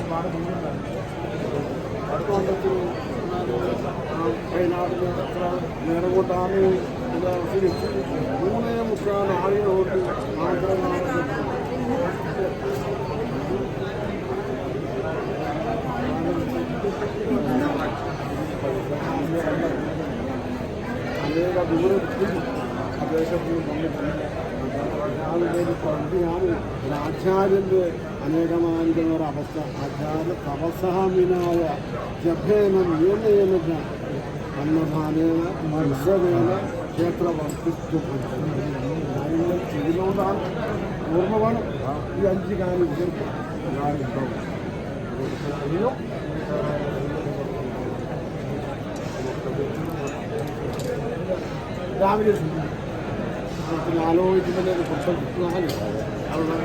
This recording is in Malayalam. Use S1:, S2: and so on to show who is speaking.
S1: ഒരുപാട് ദൂരമുണ്ടായിരുന്നു അടുത്ത കൊല്ലത്തിൽ വയനാട്ടിൽ അത്ര നേരം കൊണ്ടാണ് മൂന്നേ മുക്കാൽ ആളിനോട്ട് മാത്രമാണ് അനേക ദൂരത്തിൽ പ്രദേശത്തിൽ വന്നിട്ടുണ്ട് ഞാനിതൊരു പണ്ട് ഞാൻ ഒരു ആചാര്യന്റെ അനേകമായിരിക്കുന്ന ഒരവസ്ഥ ആചാര്യ തപസാമിനായ ജഭേന നിയമേന അന്നദാനേന മത്സരേന ക്ഷേത്രവർത്തിത്വം കാര്യങ്ങൾ ചെയ്യുന്നതുകൊണ്ടാണ് ഓർമ്മ വേണം ഈ അഞ്ച് കാര്യം എല്ലാവരും ഉണ്ടാവും രാവിലെ ആലോചിക്കുന്നതിനെ കുറിച്ച് നാല് അവിടെ